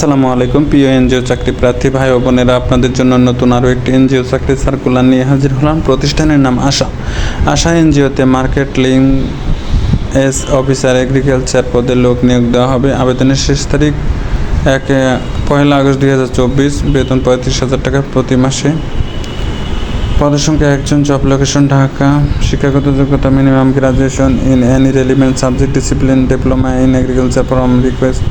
আসসালামু আলাইকুম, প্রিয় এনজিও চাকরি প্রার্থী ভাই ও বোনেরা। আপনাদের জন্য নতুন আরও একটি এনজিও চাকরি সার্কুলার নিয়ে হাজির হলাম। প্রতিষ্ঠানের নাম আশা। আশা এনজিওতে market link S officer agriculture পদে লোক নিয়োগ দেওয়া হবে। আবেদনের শেষ তারিখ এক পয়লা আগস্ট দুই হাজার চব্বিশ। বেতন পঁয়ত্রিশ হাজার টাকা প্রতি মাসে। পদের সংখ্যা একজন জব লোকেশন, ঢাকা। শিক্ষাগত যোগ্যতা minimum graduation in any relevant subject discipline, diploma in agriculture from request.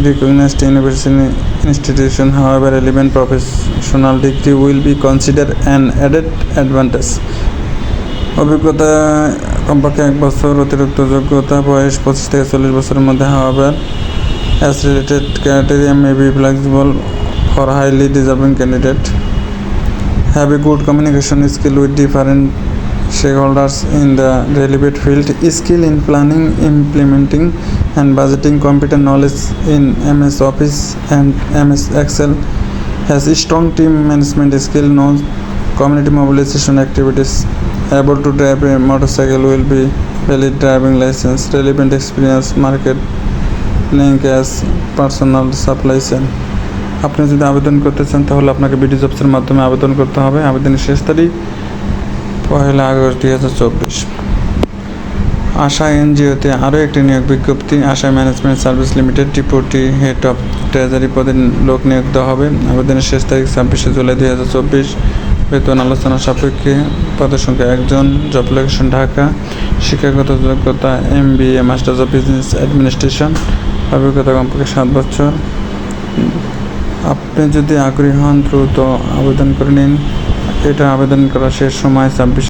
recognized university institution however relevant professional degree will be consider an added advantage অভিজ্ঞতা কমপক্ষে এক বছর অতিরিক্ত যোগ্যতা, বয়স পঁচিশ থেকে চল্লিশ বছরের মধ্যে however accelerated candidate may be flexible for highly deserving candidate have a good communication skill with different stakeholders in the relevant field skill in planning implementing and budgeting competent knowledge in ms office and ms excel has a strong team management skill knows community mobilization activities able to drive a motorcycle will be valid driving license relevant experience market link as personal supply chain আপনি যদি আবেদন করতে চান তাহলে আপনাকে BD জবসের মাধ্যমে আবেদন করতে হবে আবেদনের শেষ তারিখ পয়লা আগস্ট দুই হাজার চব্বিশ আশা এনজিওতে আরও একটি নিয়োগ বিজ্ঞপ্তি, Asha management service limited deputy head of treasury পদে লোক নিয়োগ দেওয়া হবে। আবেদনের শেষ তারিখ ছাব্বিশে জুলাই দুই হাজার চব্বিশ। বেতন আলোচনা সাপেক্ষে পদের সংখ্যা একজন, জব লোকেশন ঢাকা। শিক্ষাগত যোগ্যতা M B A masters of business administration. অভিজ্ঞতা কমপক্ষে সাত বছর। আপনি যদি আগ্রহী হন, দ্রুত আবেদন করে নিন। এটা আবেদন করার শেষ সময় ছাব্বিশ